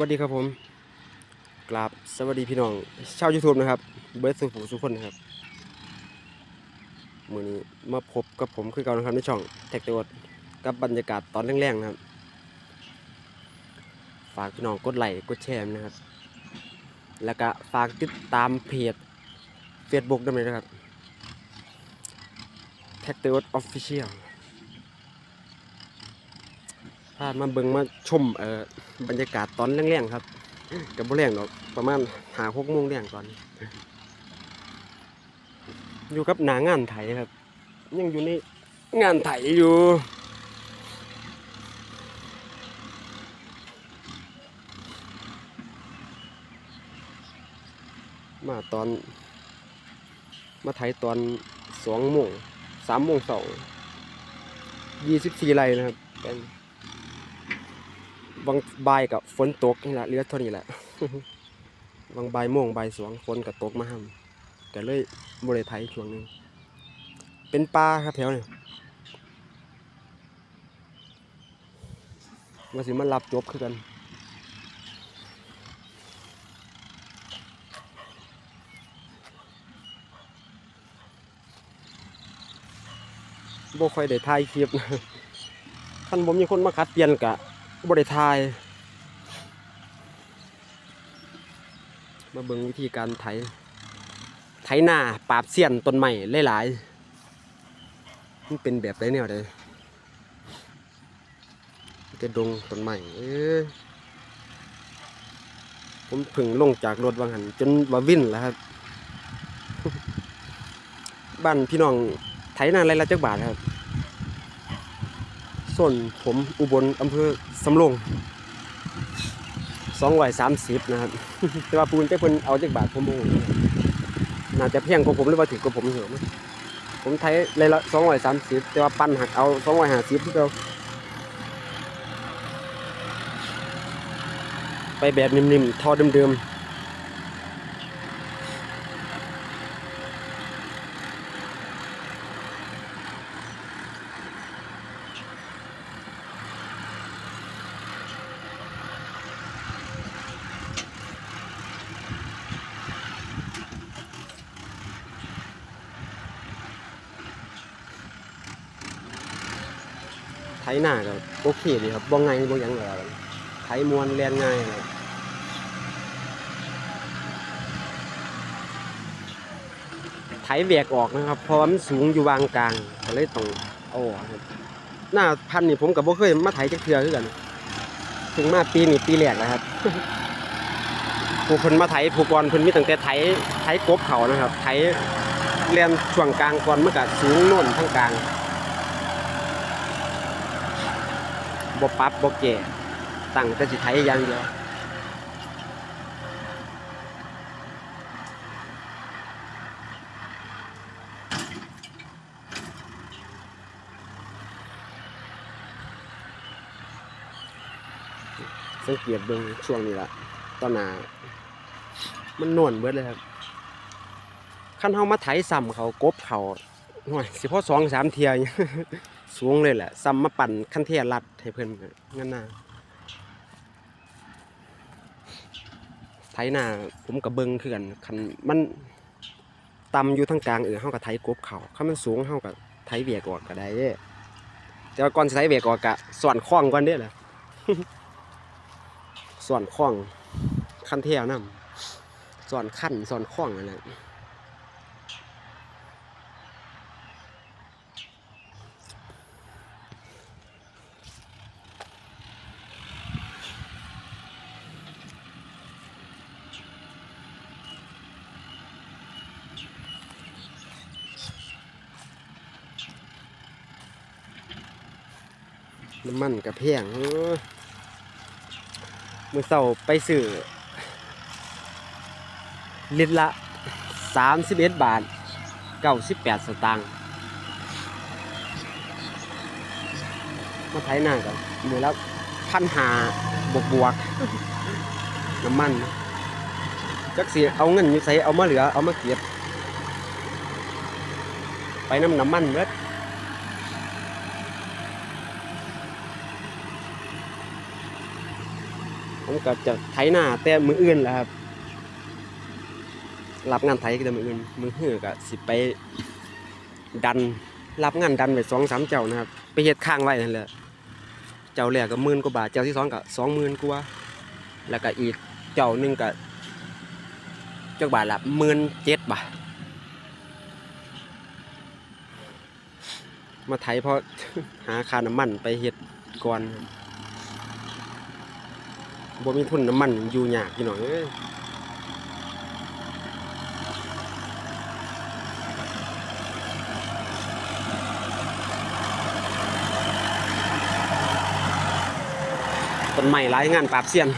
วัสดีครับผม กราบสวัสดีพี่น้อง ชาวยูทูบนะครับ เบิร์ดสุขสุขคนนะครับ มือนี้มาพบกับผมคือเก่านะครับในช่องแท็กตัวกับบรรยากาศตอนแรงๆนะครับ ฝากพี่น้องกดไลค์กดแชร์นะครับ แล้วก็ฝากติดตามเพจ Facebook ด้วยนะครับแท็กตัวออฟฟิเชียล พามาเบิ่งมาชมเอ่อบรรยากาศตอนแรงๆครับกับบ่แรงหรอกประมาณหาหกโมงแรงตอน อยู่กับหนางานไถครับ ยังอยู่ในงานไถอยู่มาตอน มาไถตอนสองโมงสามโมงสองยี่สิบสี่ไร่นะครับเป็น บางบ่ายกับฝนตกนี่แหละเหลือเท่านี้แหละบางบ่ายโมงบ่ายสองฝนกับตกมาห้ำก็เลยบริไทยช่วงหนึง เป็นปลาครับแถวนี้ว่าสิมันรับจบคือกันบ่ค่อยได้ถ่ายคลิปท่านผมมีคนมาคัดเปลี่ยนกะ บริทายมาเบิ่งวิธีการไถ ไถหน้าปราบเสี้ยนต้นใหม่หลายๆมันเป็นแบบไรเนี่ยเด้จะดงต้นใหม่เอ้ยผมพึ่งลงจากรถวางหันจนว่าวิ่นแล้วครับ บ้านพี่น้องไถนาไรละจักบาทครับ ส่วนผมอุบลอำเภอสำโรงสองร้อยสามสิบนะครับ แต่ว่าปูนเจ้าเพิ่นเอาจากบาทผมโอ้น่าจะเพียงกว่าผมหรือว่าถึงกว่าผมเหรอผมไทยเลยละสองร้อยสามสิบแต่ว่าปั้นหักเอาสองร้อยห้าสิบที่เราไปแบบนิ่มๆ ทอเดิมๆ ถหน้าก็โอเคดีครับบ่งไงบ่หยังเลยไถมวนเรียนง่ายเลยไถแบกออกนะครับเพราะมันสูงอยู่วางกลางก็เลยต้องเอาออกครับหน้าพันนี่ผมกับบ่เคยมาไถจักเทือคือกัน ถึงมาปีนี้ปีแรกแล้วครับผู้เพิ่นมาไถผู้ก่อนเพิ่นมีตั้งแต่ไถไถกบเขานะครับ ไถเรียนช่วงกลางก่อนเมันก็สูงโน่นทั้งกลาง บ่ปรับบ่แก่ตั้งแต่สิไถอย่างเดียวสังเกตเบิ่งช่วงนี้ละตอนหนามันนวลเบิดเลยครับคันเฮามาไถซ้ำเขากบเขาหน่อยสิพอสองสามเทีย สูงเลยแหละซ้ำมาปั่นคันเทียรัดให้เพิ่นงั้นนะไถหน้าผมกับเบิงคือกันคันมันต่ำอยู่ทางกลางเออเฮาก็ไถกบเขาคันมันสูงเฮาก็ไถเบียกออกก็ได้แต่ก่อนไถเบียกออกก็สอนคล้องก่อนเด้อล่ะสอนคล้องคันเทียนํสอนขั้นสอนคล้องนั่นแหละ น้ำมันกระเพียงเมือเสาไปซื้อลิตรละสามสิบเอ็ดบาทเก้าสิบแปดสตางค์มาไถหน้ากันมือและพันหาบวกบวกน้ำมันจักสีเอาเงินอยู่ใส่เอามาเหลือเอามาเก็บไปน้ำน้ำมันเบิด ผมก็จะไถหน้าแต่มืออื่นแหละครับ รับงานไถก็แต่มืออื่น มือหือก็สิไปดัน รับงานดันไปสองสามเจ้านะครับ ไปเฮ็ดข้างไว้นั่นแหละ เจ้าแรกก็หมื่นกว่าบาท เจ้าที่สองก็สองหมื่นกว่า แล้วก็อีกเจ้าหนึ่งก็เจ้าบาทละหมื่นเจ็ดบาท มาไถเพราะหาค่าน้ำมันไปเฮ็ดก่อน บ่มีทุนน้ำมันอยู่ยากพี่น้องเอ้ยต้นใหม่หลายงานปราบเซียน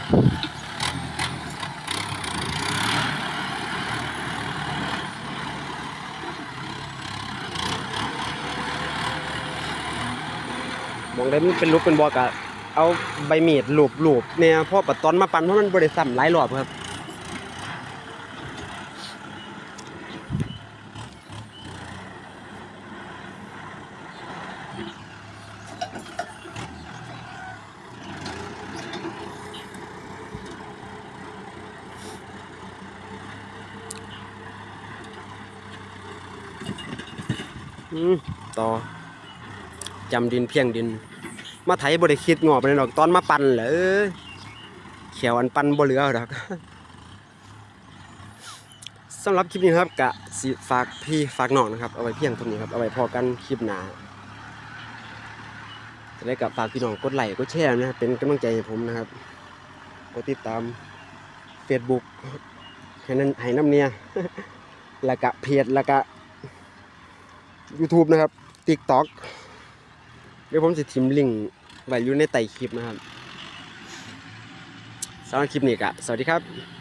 มองได้มันเป็นรูปเป็นบอกะ เอาใบมีดหลูบลูบเนี่ยพราะปัดตอนมาปั่นเพราะมันบริซ้ำหลายรอบครับอืมต่อจำดินเพียงดิน มาไถบ่ได้คิดงอไปเลยดอกตอนมาปั่นเหรอเอ้ยเขียวอันปั่นบ่เหลือดอกสำหรับคลิปนี้ครับกะสิฝากพี่ฝากน้องนะครับเอาไว้เพียงเท่านี้ครับเอาไว้พอกันคลิปหน้าจะได้กับฝากพี่น้องกดไลค์กดแชร์นะเป็นกำลังใจให้ผมนะครับกดติดตาม Facebook ให้นั่นให้น้ำเนี่ยแล้วก็เพจแล้วก็ YouTube นะครับ TikTok เดี๋ยวผมจะทิมลิงก์ ไว้อยู่ในไต่คลิปนะครับสำหรับคลิปนี้ก็สวัสดีครับ